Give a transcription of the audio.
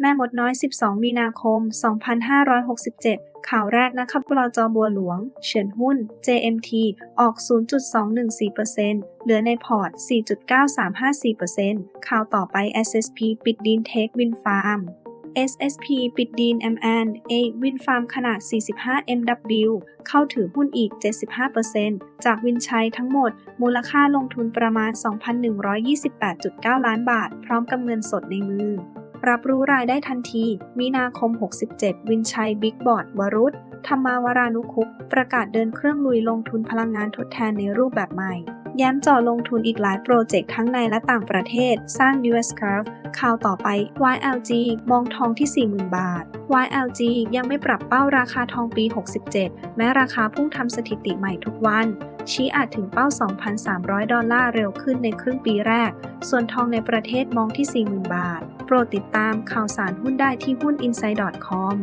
แม่มดน้อย 12 มีนาคม 2567 ข่าวแรกนะครับบลจบัวหลวง เฉินหุ้น JMT ออก 0.214%เหลือในพอร์ต 4.9354%ข่าวต่อไป SSP ปิดดินเทควินฟาร์ม SSP ปิดดีน M&A วินฟาร์มขนาด 45 MW เข้าถือหุ้นอีก 75%จากวินชัยทั้งหมด มูลค่าลงทุนประมาณ 2,128.9 ล้านบาท พร้อมกับเงินสดในมือ รับรู้รายได้ทันที มีนาคม 67 วินชัย บิ๊กบอร์ด วรุษธรรมาวรานุคุปต์ประกาศเดินเครื่องลุยลงทุนพลังงานทดแทนในรูปแบบใหม่ย้ำจาะลงทุนอีกหลายโปรเจกต์ทั้งในและต่างประเทศ สร้าง US Curve ข่าวต่อไป YLG มองทองที่ 40,000 บาท YLG ยังไม่ปรับเป้าราคาทองปี 67 แม้ราคาพุ่งทำสถิติใหม่ทุกวัน ชี้อาจถึงเป้า 2,300 ดอลลาร์เร็วขึ้นในครึ่งปีแรก ส่วนทองในประเทศมองที่ 40,000 บาท โปรดติดตามข่าวสารหุ้นได้ที่หุ้น i n s i d e c o m